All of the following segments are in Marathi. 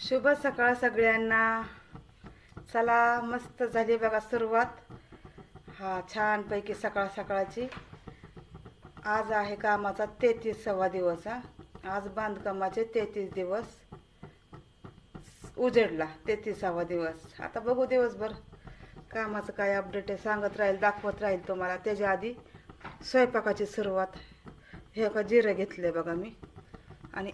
शुभ सकाळ सगळ्यांना. चला मस्त झाली बघा सुरुवात. हा छानपैकी सकाळ सकाळची. आज आहे कामाचा तेहतीसावा दिवस हा. आज बांधकामाचे तेहतीस दिवस. उजेडला तेहतीसावा दिवस. आता बघू दिवसभर. कामाचं काय अपडेट आहे सांगत राहील दाखवत राहील तुम्हाला. त्याच्या आधी स्वयंपाकाची सुरुवात. हे का जिरं घेतलं बघा मी. आणि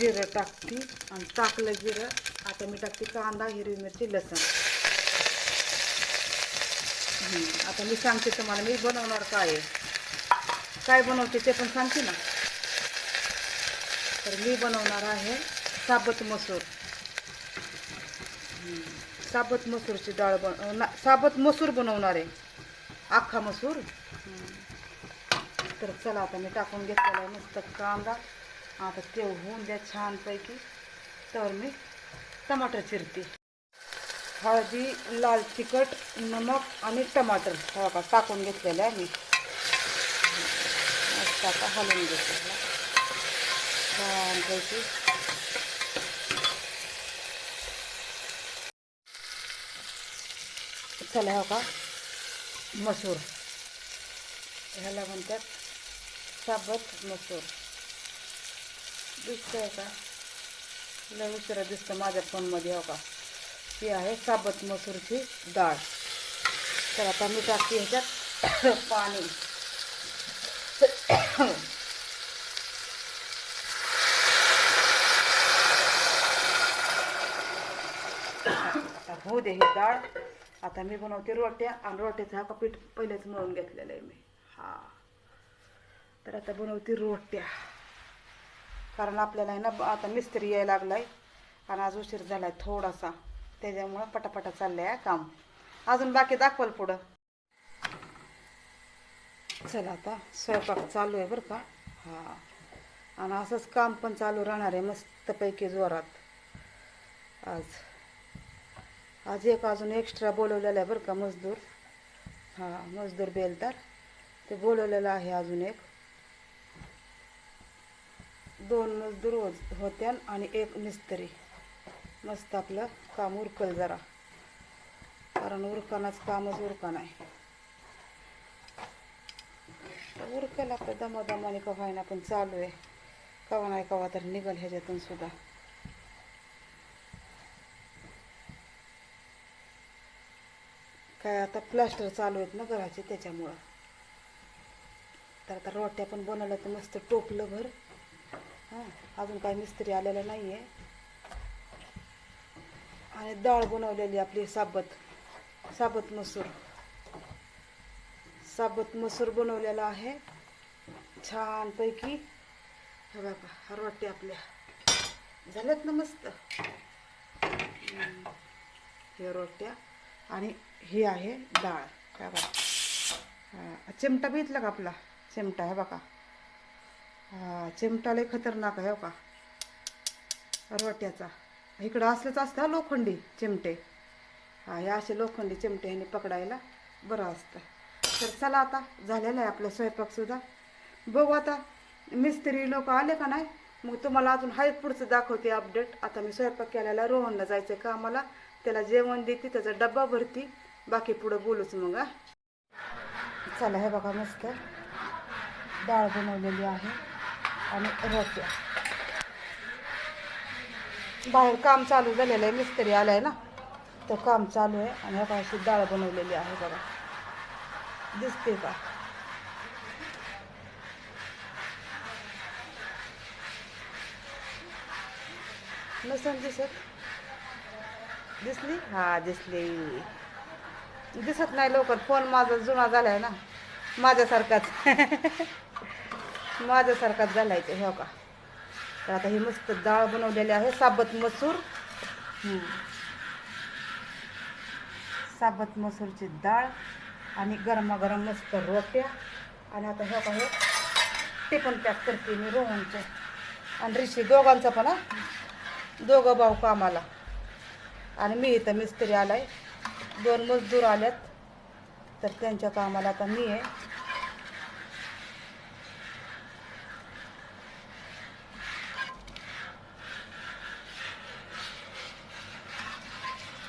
जिरं टाकते आणि टाकलं जिरं. आता मी टाकते कांदा हिरवी मिरची लसण. आता मी सांगते तुम्हाला मी बनवणार काय आहे. काय बनवते ते पण सांगते ना. तर मी बनवणार आहे साबत मसूर. साबत मसूरची डाळ बन ना- साबत मसूर बनवणार आहे. अख्खा मसूर. तर चला आता मी टाकून घेतलेला आहे मस्त कांदा. आता ते होऊन द्या छानपैकी. तर मी टमाटर चिरते. हळदी लाल तिखट नमक आणि टमाटर हा का टाकून घेतलेलं आहे मी. मस्त आता हलवून घेते छानपैकी. चला हो का? मसूर. ह्याला म्हणतात साबत मसूर. दिसतंय का? लय उशिरा दिसतं माझ्या फोनमध्ये हो का? ही आहे साबत मसूरची डाळ. तर आता मी टाकते ह्याच्यात पाणी. आता होऊ दे ही डाळ. आता मी बनवते रोट्या आणि रोट्याचं हा का पीठ पहिलेच मळून घेतलेलं आहे मी. हा. तर आता बनवते रोट्या. कारण आपल्याला आहे ना आता मिस्त्री यायला लागलाय आणि आज उशीर झालाय थोडासा. त्याच्यामुळं पटापटा चाललंय आहे काम. अजून बाकी दाखवाल पुढं. चला आता स्वयंपाक चालू आहे बरं का? हा. आणि असंच काम पण चालू राहणार आहे मस्तपैकी जोरात. आज. आज एक अजून एक्स्ट्रा बोलवलेला आहे बरं का मजदूर? हां मजदूर बेलदार. ते बोलवलेलं आहे अजून एक. दोन मजदूर होत- होत्या आणि एक मिस्त्री. मस्त आपलं काम उरकल जरा. कारण उरकानाच कामच उरकान आहे. तर उरकल आपलं दमादमाने कवायना पण चालू आहे. कवा नाही कवा तर निघल ह्याच्यातून सुद्धा. काय आता प्लास्टर चालू आहेत ना घराचे त्याच्यामुळं. तर आता रोट्या पण बनवल्या तर मस्त टोपलं घर हां अजून काही मिस्त्री आलेला नाही आहे आणि डाळ बनवलेली आपली साबत साबत मसूर. साबत मसूर बनवलेला आहे. छानपैकी. हे बघा हरवटे आपल्या. झाल्यात ना मस्त? हे रोट्या. आणि ही आहे डाळ. काय बघा. चिमटा बघितला का आपला? चिमटा आहे बघा. हा चिमटा लय खतरनाक आहे हो का? रोट्याचा इकडं असलंच असतं लोखंडी चिमटे. हा हे असे लोखंडी चिमटे ह्याने पकडायला बरं असतं. तर चला आता झालेलं आहे आपलं स्वयंपाकसुद्धा बघू आता मिस्त्री लोक आले का नाही? मग तुम्हाला अजून हाय पुढचं दाखवते अपडेट आता मी स्वयंपाक केलेला रोहनला जायचं आहे आम्हाला त्याला जेवण देते त्याचा डब्बा भरती. बाकी पुढं बोलूच मग हा. चला हे बघा मस्त. डाळ बनवलेली आहे. आणि रोट्या बाहेर काम चालू झालेलं आहे मिस्त्री आलं आहे ना. तर काम चालू आहे आणि ह्या अशी डाळ बनवलेली आहे बघा. दिसते का? नसेल दिसत? दिसली? हा दिसली. दिसत नाही लवकर. फोन माझा जुना झालाय ना. माझ्यासारखाच. माझ्यासारखाच घालायचं ते हो का? तर आता ही मस्त डाळ बनवलेली आहे साबत मसूर. साबत मसूरची डाळ आणि गरमागरम मस्त रोट्या. आणि आता हे का हे ते पण पॅक करते मी रोहनचे. आणि ऋषी दोघांचा पण दोघं भाऊ कामाला. आणि मी इथं मिस्त्री आलाय. दोन मजदूर आल्यात. तर त्यांच्या कामाला आता मी आहे.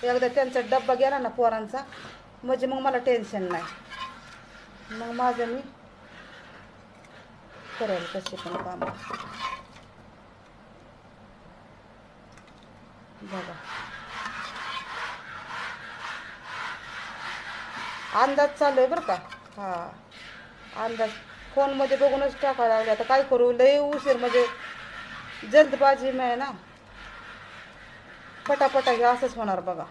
एकदा त्यांचा डब्बा गेला ना पोरांचा म्हणजे मग मला टेन्शन नाही. मग माझं मी करेल कसे पण काम. बघा. अंदाज चालू आहे बरं का? हा. अंदाज फोनमध्ये बघूनच टाकायला लागले. आता काय करू? लय उशीर म्हणजे जल्दबाजी नाही ना. पटापटा हे असंच होणार बघा.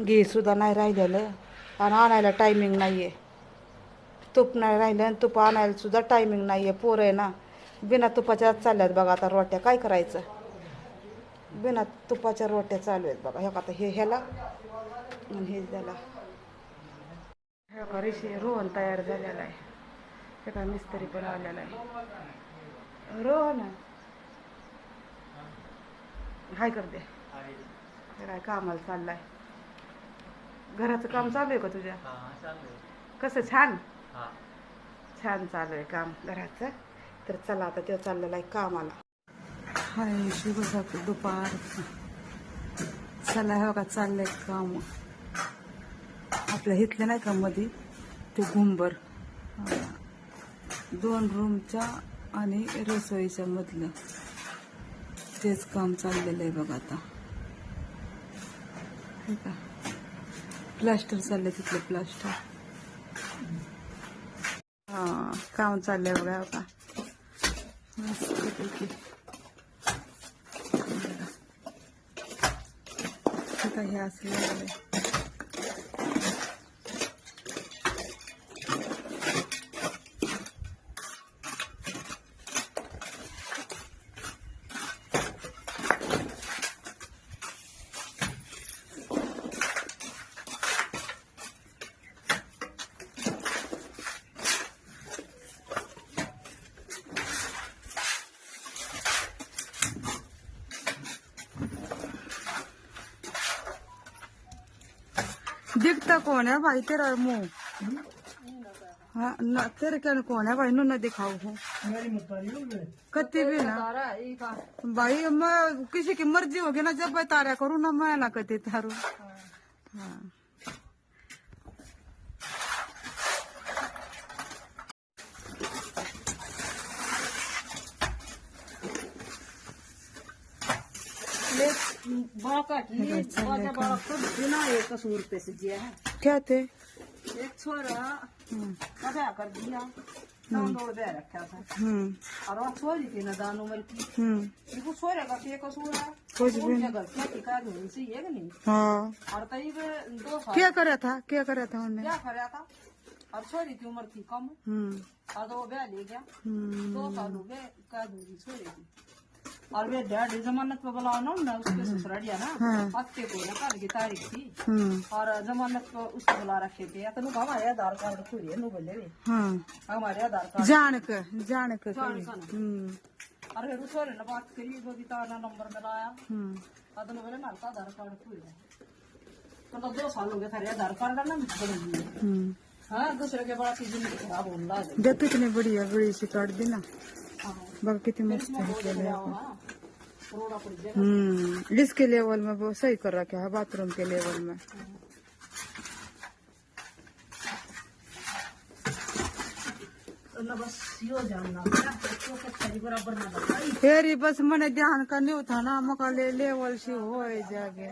घी सुद्धा नाही राहिलेलं. आणि आणायला टायमिंग नाही आहे तूप नाही राहिलं आणि तूप आणायला सुद्धा टायमिंग नाही आहे पोरं आहे ना. बिना तुपाच्या चालल्यात बघा आता रोट्या. काय करायचं? बिना तुपाच्या रोट्या चालू आहेत बघा. हे आता हे ह्याला आणि हे त्याला. हे का ऋषी रोहन तयार झालेला आहे. हे का मिस्त्री पण आलेला आहे. रोहन. हाय कर दे. काय कामाला चाललाय? घराचं काम चालू आहे का तुझ्या? कसं छान? छान चालू आहे काम घराचं. तर चला आता ते चाललेलं आहे कामाला. हाय शुभ सकाळ दुपार. चला हो का चाललंय काम. आपल्या इथल्या नाही का मध्ये ते घुंबर. दोन रूमच्या आणि रसोईच्या मधलं. तेच काम चाललेलं आहे बघा आता. का प्लास्टर चाललंय तिथलं प्लास्टर. हा काम चाललंय बघा का आता हे असं दिखता कौन है? भाई, तेरा मुँह। हाँ ना, तेरे कहने कौन है? भाई ना दिखाओ हो। कती भी ना। भाई, मैं किसी की मर्ज़ी होगी ना, जब मैं तारा करूँ ना, मैं ना कती तारू। हाँ। बिना एक सौ रुपये से दिया है। क्या थे? एक छोरा हम्म। कर दिया दे रखा था। हम्म। और छोरी थी ना दानों में की हम्म देखो छोरे का के कसूर है। कुछ भी नहीं। क्या हाँ। और तई दो क्या कराया था? क्या कराया था उन्होंने क्या कराया था? और छोरी की उम्र थी कम। हम्म। और तो वो ब्याह ले गया। हम्म। दो साल हो गए का दूरी छोरे की। और वे डैड जमानत पे बुलाओ ना उसके ना। हफ्ते को ना? कल की तारीख थी और जमानत को उसको बुला रखे थे या तो नु हमारे आधार कार्ड पूरी है नु बोले हाँ. हमारे आधार कार्ड जान के जान के जान करी। के ना। हम्म. और फिर ना बात करी बबीता ना नंबर मिलाया हम्म. अब नु बोले मेरे आधार कार्ड पूरी है तो तो दो साल हो गए थारे आधार कार्ड ना बदल हम्म. हाँ दूसरे के बाद जिंदगी खराब होने लगी कितनी बढ़िया बड़ी सी काट दी ना हाँ बग कितनी मस्त इसमें है बहुत बड़ा हुआ करोड़ा पड़ जाएगा हम्म इसके लेवल में वो सही कर रखा है बाथरूम के लेवल में तो ना बस यो जानना था तो कच्ची बराबर ना लगाई फिर ही बस मैंने ध्यान का नहीं था ना मका ले लेवल से हो जागे.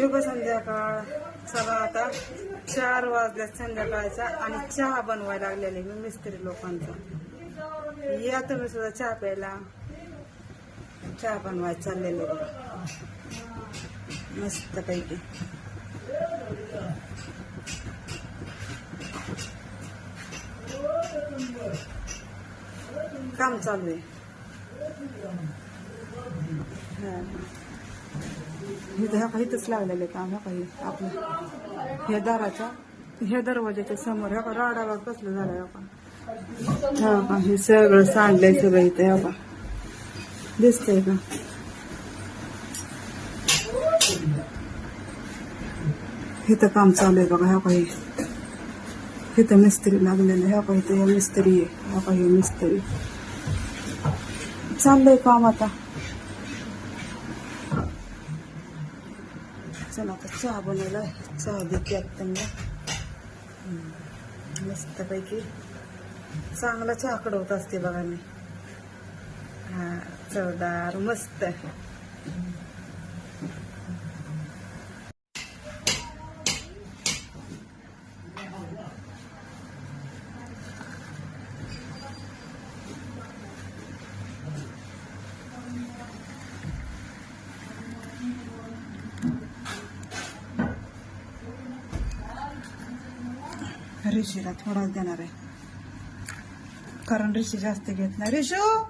शुभ संध्याकाळ. चला आता चार वाजल्या संध्याकाळचा आणि चहा बनवायला लागलेले मी मिस्त्री लोकांचा. या तुम्ही सुद्धा चहा प्यायला. चहा बनवायला चाललेले बघा. मस्त पैकी. काम चालू आहे. इथं ह्या काही इथंच लागलेलं काम ह्या काही आपलं ह्या दाराच्या ह्या दरवाजाच्या समोर हा सगळं सांडलंय सगळं इथं ह्या का। का इथं काम चालू आहे बघा ह्या काही इथं मिस्त्री लागलेलं ह्या काही मिस्त्री आहे मिस्त्री चाललंय काम आता। चला आता चहा बनवला चहा देते आता त्यांना मस्तपैकी चांगला चहा कडवत असते बघा मी हा चवदार मस्त ऋषीला थोडाच देणार आहे. कारण ऋषी जास्त घेत नाही. ऋषू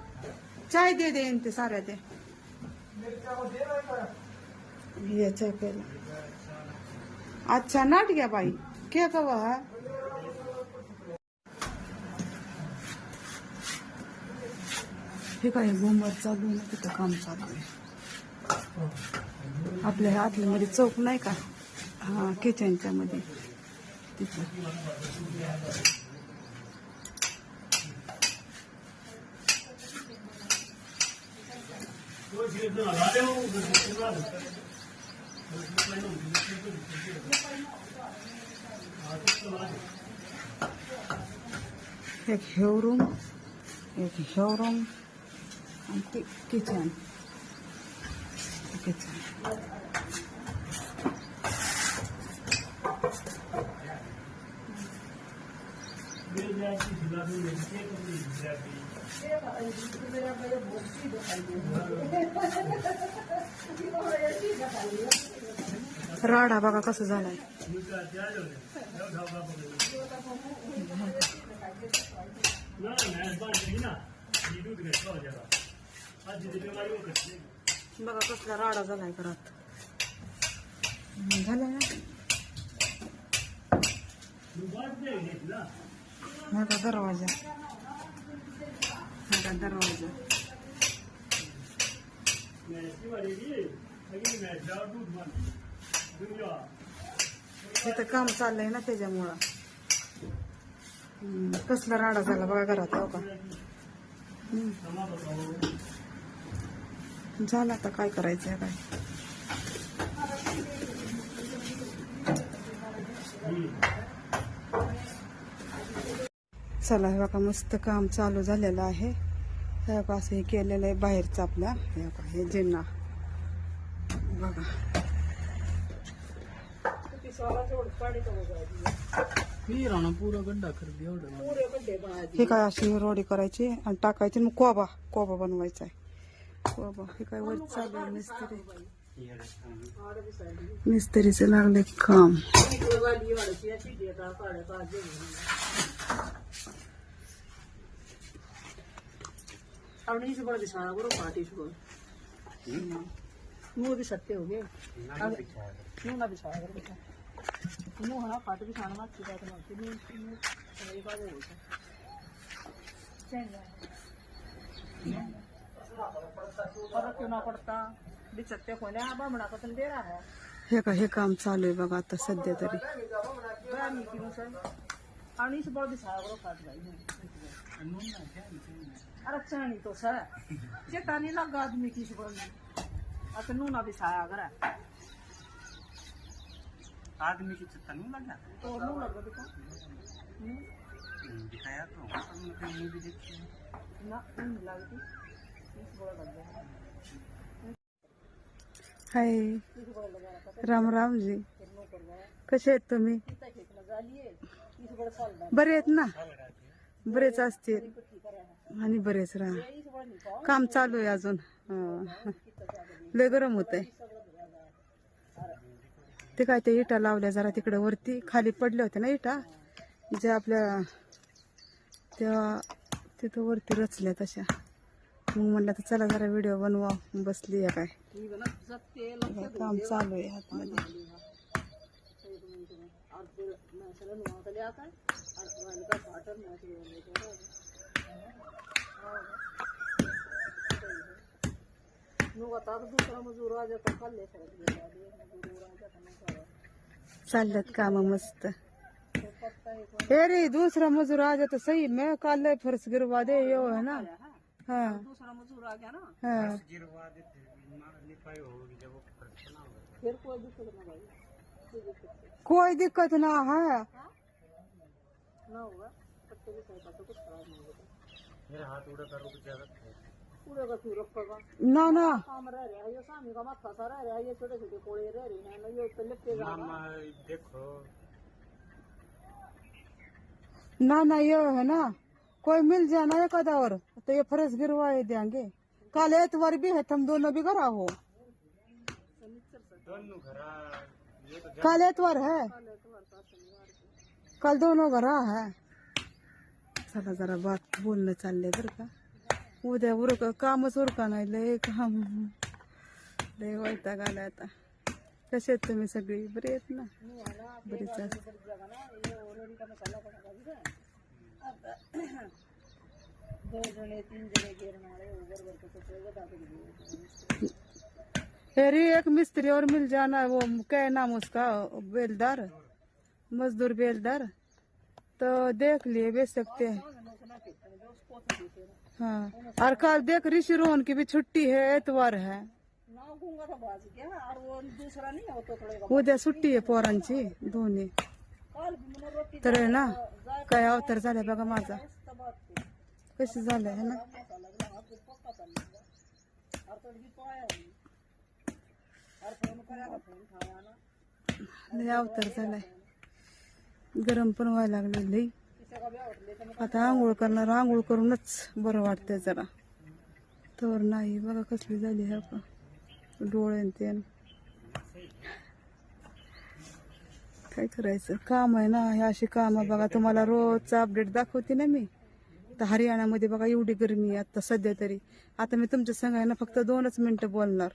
चाय दे देईन ते साऱ्या ते. घे चाय अच्छा नाट घ्या बाई. के कवा हा हे काय घुमर चालू ना तिथं काम चालू आहे. आपल्या ह्या आतल्यामध्ये चौक नाही का? हा किचनच्या मध्ये. तिथं एक ह्यो रूम एक ह्यो रूम आणि ते किचन किचन राडा बघा कसं झालाय. बघा कसला राडा झालाय घरात. झालाय ना? दरवाजा. दरवाजा. तिथं काम चाललंय ना त्याच्यामुळं. कसला राडा झाला बघा घरात हो का? झालं आता काय करायचंय काय चला हे बघा मस्त काम चालू झालेलं आहे. असं हे केलेलं आहे बाहेरचं आपल्या हे बघा हे जिन्ना. बघा. हे काय अशी रोडी करायची आणि टाकायची मग कोबा कोबा बनवायचा आहे. कोबा हे काय वर चालू मिस्त्री. मिस्त्रीचं लागले काम. वाली वाली अशी देता काढे काढे अब नहीं से बड़ा बिछाना करो पार्टी से मुंह भी सत्य हो गए। मुंह ना बिछाया करो बेटा। मुंह हाँ पार्टी बिछाना मत चिपा तो मत मुंह मुंह एक बार हो गया फर्क क्यों ना पड़ता? बिचत्ते खोने आप बड़ा कतन दे रहा है। हे का हे काम चालू आहे बघा आता सध्या तरी। बड़ा नीति में नहीं चाणी तो सर. चेता नहीं लगा आदमी की चित्ता नहीं लगा तो नू लगा बेटा दिखाया तो? हमने कहीं मूवी देखी है। ना नहीं लगती बड़ा लग गया हाय. राम कर गया कसे आहेत तुम्ही? बरे आहेत ना? बरेच असतील. है आणि बरेच राहा काम चालू आहे अजून. लय गरम होत आहे ते काय ते इटा लावल्या जरा तिकडे वरती खाली पडल्या होत्या ना इटा? जे आपल्या तेव्हा तिथं वरती रचल्या तशा. मग म्हणलं तर चला जरा व्हिडिओ बनवा बसली आहे काय? काम चालू आहे आतमध्ये काम मस्त। अरे दूसरा मजूर आ जाता सही मैं कल फिर गिरवा दे यो है ना? हाँ। हाँ। कोई दिक्कत ना कोई दिक्कत ना है। ना होगा मेरे हाथ उड़ा कर रुक पूरे का ना ना। काम रह रहा है ये सामी का माथा रह रहा है ये छोटे छोटे कोड़े रह रहे हैं ना ये तो लिपटे जा मामा देखो। ना ना ये है ना कोई मिल जाए ना एक आधा और तो ये फर्श गिरवा देंगे। कल एतवार भी है तुम दोनों भी हो घरा ये तो कल एतवार है। कल दोनों घरा है। चला जरा बात बोलणं चाललंय बरं का उद्या उरक कामच उरका नाही लय काम लय वैताग आलाय आता कसे आहेत तुम्ही सगळी बरे आहेत ना बरीच एक मिस्त्री और मिल जाना, वो क्या नाम उसका, बेलदार, मजदूर बेलदार। तो देख लिए, बेच सकते हैं। हाँ। और कल देख ऋषि रोहन की भी छुट्टी है, एतवार है। वो दे छुट्टी है पोरन जी तर तरह ना, कह तर झालाय बघा माझा। कशी झालाय है ना। अवतार झालाय गरम पण व्हायला लागले लई. आता आंघोळ करणार आंघोळ करूनच बरं वाटतंय जरा. तर नाही बघा कसली झाली हा का डोळे ते. काय करायचं? काम आहे ना हे अशी काम बघा तुम्हाला रोजचा अपडेट दाखवते ना मी. तर हरियाणामध्ये बघा एवढी गरमी आहे आता सध्या तरी. आता मी तुमच्या संग ना फक्त दोनच मिनिटं बोलणार.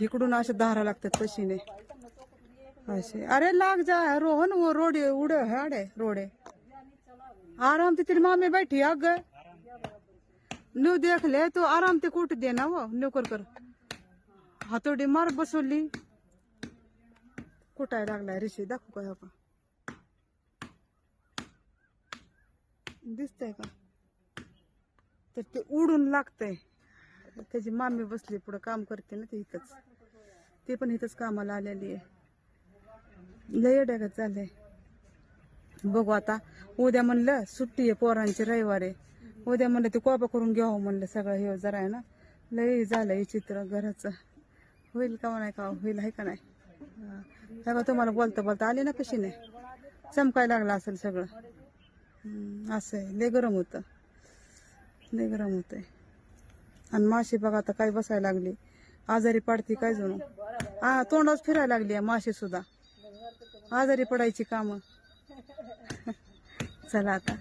इकडून अशा धारा लागतात पशीने असे अरे लाग जा है रोहन वो रोड उड़े है अड़े रोडे। आराम से तेरी मामी बैठी आ गए न्यू देख ले तो आराम से कूट देना वो, न्यू कर कर। हातोडी मार बसवली कुटाय लागलाय ऋषी दाखवू काय आपण दिसतंय का? तर ते उडून लागतंय त्याची मामी बसली पुढं काम करते ना ते इथंच ते पण इथंच कामाला लय डगत चाललंय बघू आता. उद्या म्हणलं सुट्टी आहे पोरांची रविवार आहे. उद्या म्हणलं ते कोपा करून घ्यावं म्हणलं सगळं हे जरा आहे ना. लय झालं हे चित्र घराचं. होईल का नाही का? होईल आहे का नाही? हा. हे तुम्हाला बोलता बोलता आले ना कशी नाही चमकायला लागलं असेल सगळं. असं आहे. लय गरम होतं. लय गरम होतंय. आणि माशी बघा आता काय बसायला लागली. आजारी पाडती काय जणू. हा तोंडाच फिरायला लागली आहे माशी सुद्धा. आजारी पडायची कामं. चला आता.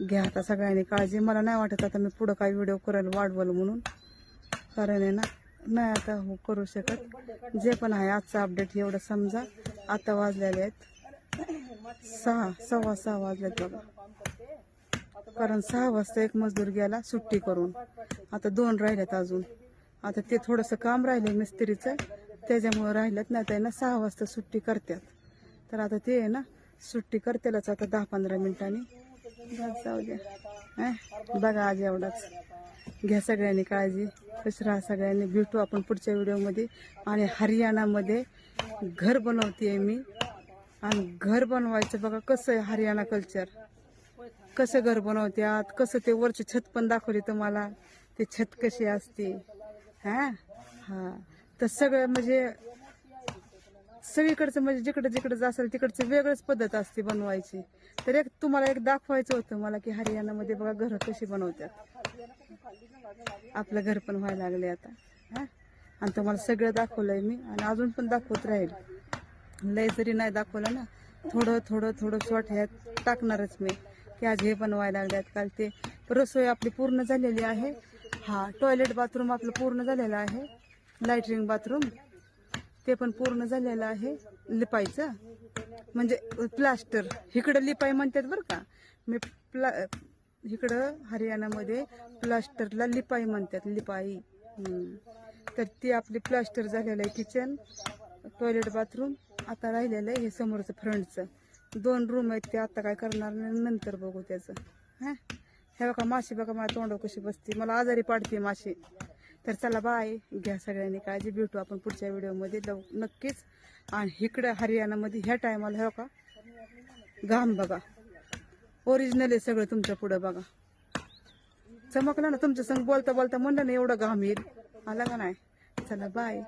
घ्या आता सगळ्यांनी काळजी. मला नाही वाटत आता मी पुढं काय व्हिडिओ करायला वाढवल म्हणून. कारण आहे ना नाही आता हो करू शकत. जे पण आहे आजचा अपडेट एवढं समजा. आता वाजलेले आहेत. सहा सव्वा सहा वाजलेत बघा. कारण सहा वाजता एक मजदूर गेला सुट्टी करून. आता दोन राहिलेत अजून. आता ते थोडंसं काम राहिले मिस्त्रीचं. त्याच्यामुळे राहिलेत नाही त्यांना सहा वाजता सुट्टी करतात. तर आता ते आहे ना सुट्टी करतेलच आता दहा पंधरा मिनिटांनी. जाऊ द्या. बघा आज एवढाच. घ्या सगळ्यांनी काळजी. खुश राहा सगळ्यांनी. भेटू आपण पुढच्या व्हिडिओमध्ये. आणि हरियाणामध्ये घर बनवते मी. आणि घर बनवायचं बघा कसं आहे हरियाणा कल्चर कसं घर बनवतात कसं ते वरचे छत पण दाखवली तुम्हाला. ते छत कशी असते. हा हा. तर सगळं म्हणजे सगळीकडचं म्हणजे जिकडे जिकडे असेल तिकडचं वेगळंच पद्धत असते बनवायची. तर एक तुम्हाला एक दाखवायचं होतं मला की हरियाणामध्ये बघा घरं कशी बनवतात. आपलं घर पण व्हायला लागले आता. हा? आणि तुम्हाला सगळं दाखवलंय मी आणि अजून पण दाखवत राहील. लय जरी नाही दाखवलं ना थोडं थोडं थोडं शॉर्ट ह्यात टाकणारच मी. की आज हे बनवायला लागल्यात काल ते रसोई आपली पूर्ण झालेली आहे. हा टॉयलेट बाथरूम आपलं पूर्ण झालेलं आहे. लॅटरिन बाथरूम ते पण पूर्ण झालेलं आहे लिपायचं म्हणजे प्लास्टर. इकडं लिपाई म्हणतात बरं का. मी प्ला इकडं हरियाणामध्ये प्लास्टरला लिपाई म्हणतात लिपाई. तर ती आपली प्लास्टर झालेलं आहे किचन टॉयलेट बाथरूम आता राहिलेलं आहे हे समोरचं फ्रंटचं. दोन रूम आहेत ते आता काय करणार नाही नंतर बघू त्याचं. हां? हे बघा माशी बघा माझ्या तोंडावर कशी बसते. मला आजारी पाडते माशी. तर चला बाय. घ्या सगळ्यांनी काळजी. भेटू आपण पुढच्या व्हिडिओमध्ये. लव नक्कीच. आणि इकडं हरियाणामध्ये ह्या टायमाला हो का? घाम बघा. ओरिजिनल आहे सगळं तुमच्या पुढं बघा. चमकलं ना तुमच्या संग बोलता बोलता म्हणलं ना एवढं घाम येईल. आला का नाही? चला बाय.